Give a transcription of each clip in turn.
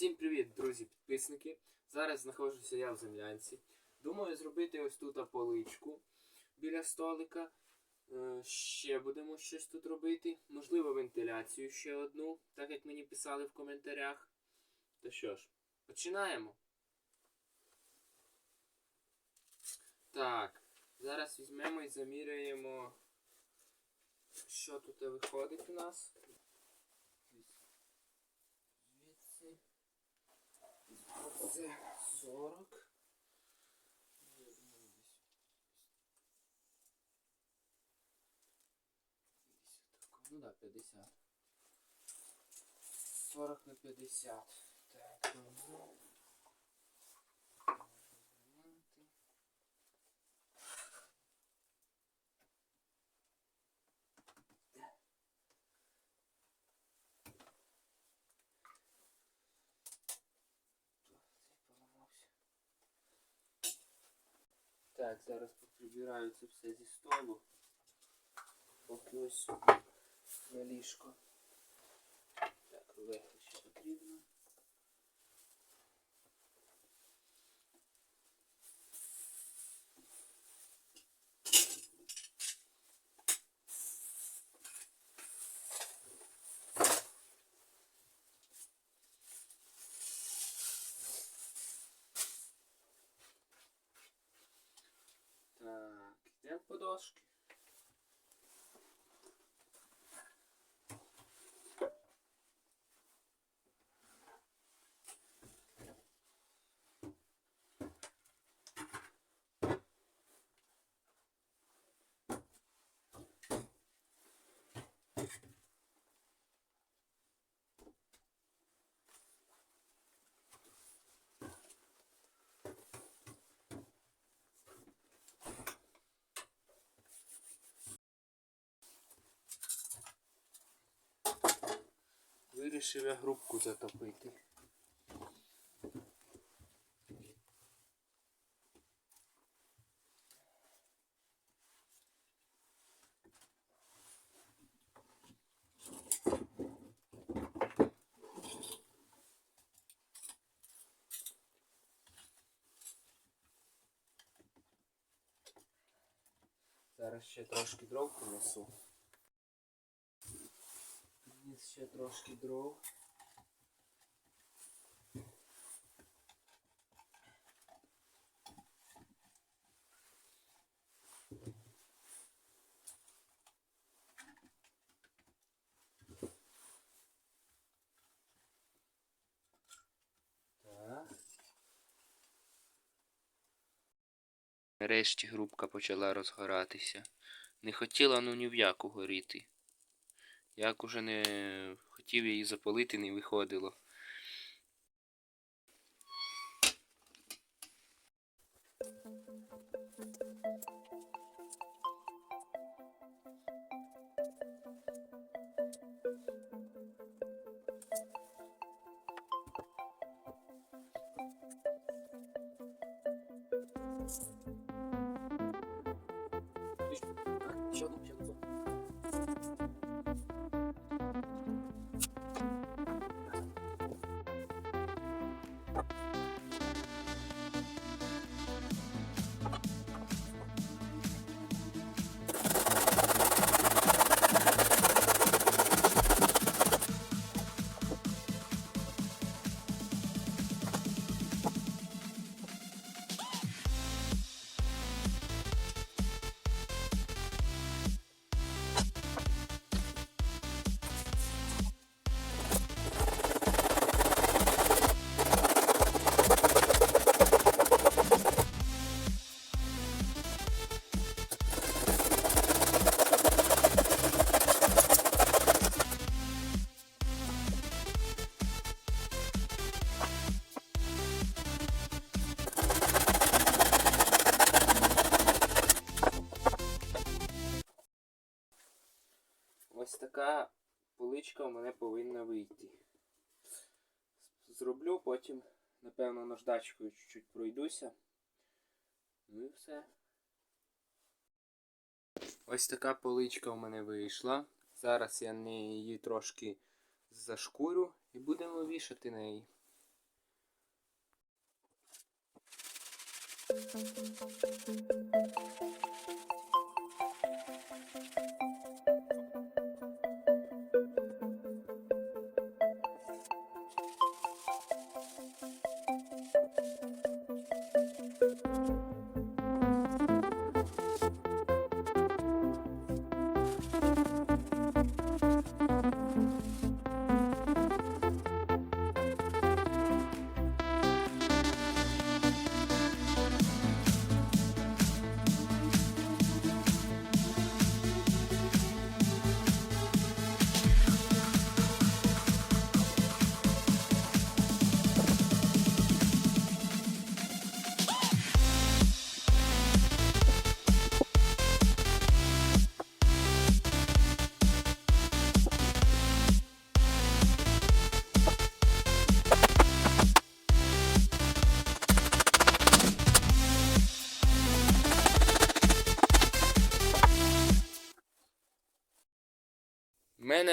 Всім привіт, друзі-підписники. Зараз знаходжуся я в землянці. Думаю зробити ось тут поличку біля столика. Е, Ще будемо щось тут робити. Можливо, вентиляцію ще одну, так як мені писали в коментарях. То що ж, починаємо. Так, зараз візьмемо і заміряємо, що тут виходить у нас. Це 40. Ну да, 50. 40 на 50. Так, добре. Так, зараз прибираю це все зі столу. Ось на ліжко. Так, легко ще потрібно. ask Вирішив я грубку затопити. Зараз ще трошки дров принесу. Ще трошки дров. Нарешті грубка почала розгоратися. Не хотіла ну ні в яку горіти. Як уже не хотів її запалити, не виходило. Ще така поличка у мене повинна вийти. Зроблю, потім, напевно, наждачкою чуть-чуть пройдуся. Ну і все. Ось така поличка у мене вийшла. Зараз я її трошки зашкурю і будемо вішати неї. Thank you.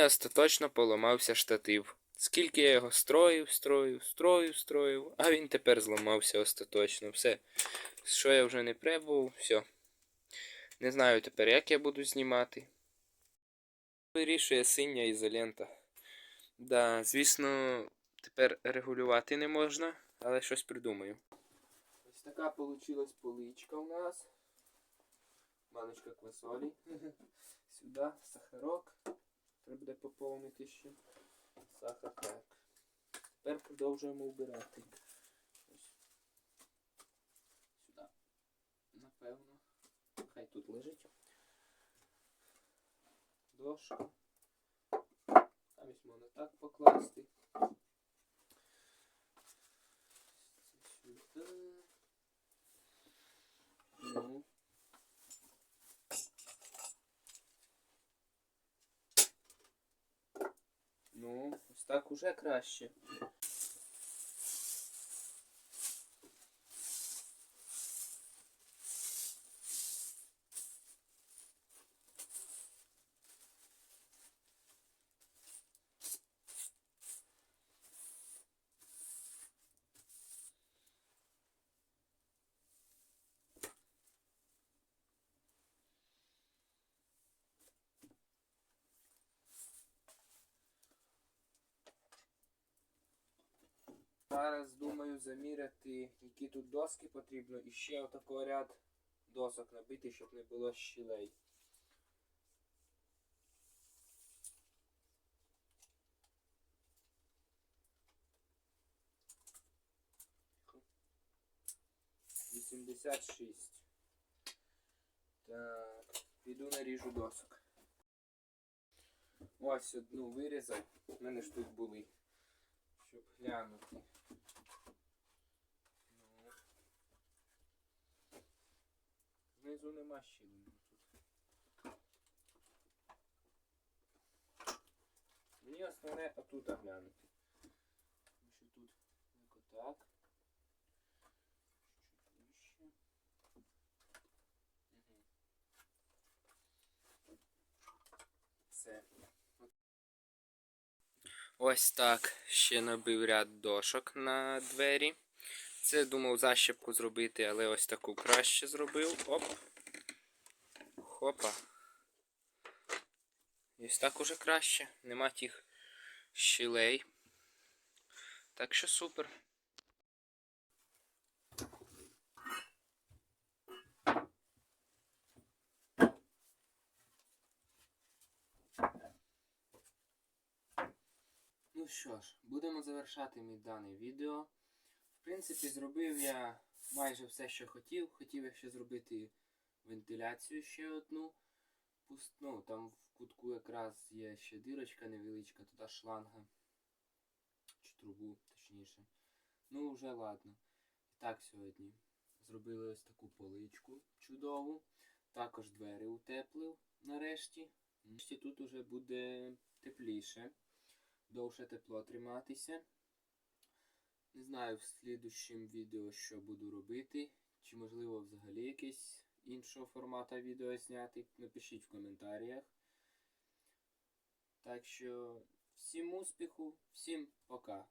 остаточно поламався штатив. Скільки я його строїв, строїв, строїв, строїв, а він тепер зламався остаточно. Все. Що я вже не пробував, все. Не знаю тепер, як я буду знімати. Вирішує синя ізолента. Да, звісно, тепер регулювати не можна, але щось придумаю. Ось така получилась поличка у нас. Баночка квасолі. Сюди сахарок. Треба буде поповнити ще. Сахар так. Тепер продовжуємо вбирати. Ось. Сюди. Напевно. Хай тут лежить. Дошка. Замість можна так покласти. Сюди. Ну. Ну, ось так уже краще. Зараз думаю заміряти, які тут доски потрібно, і ще отако ряд досок набити, щоб не було щілей. Вісімдесят шість. Так, піду наріжу досок. Ось одну вирізав. У мене ж тут були щоб глянути. Ну. Знизу нема щілини тут. Мені основне отут глянути. Тому що тут отак. Ось так ще набив ряд дошок на двері. Це думав защепку зробити, але ось таку краще зробив. Оп. Хопа. Ось так уже краще. Нема тих щілей. Так що супер. Ну що ж, будемо завершати мій даний відео. В принципі, зробив я майже все, що хотів. Хотів я ще зробити вентиляцію ще одну. Ну, там в кутку якраз є ще дирочка невеличка, туди шланга. Чи трубу, точніше. Ну, вже ладно. І так сьогодні. Зробили ось таку поличку чудову. Також двері утеплив нарешті. Нарешті тут уже буде тепліше довше тепло триматися. Не знаю в слідущому відео, що буду робити. Чи можливо взагалі якесь іншого формату відео зняти. Напишіть в коментарях. Так що всім успіху, всім пока.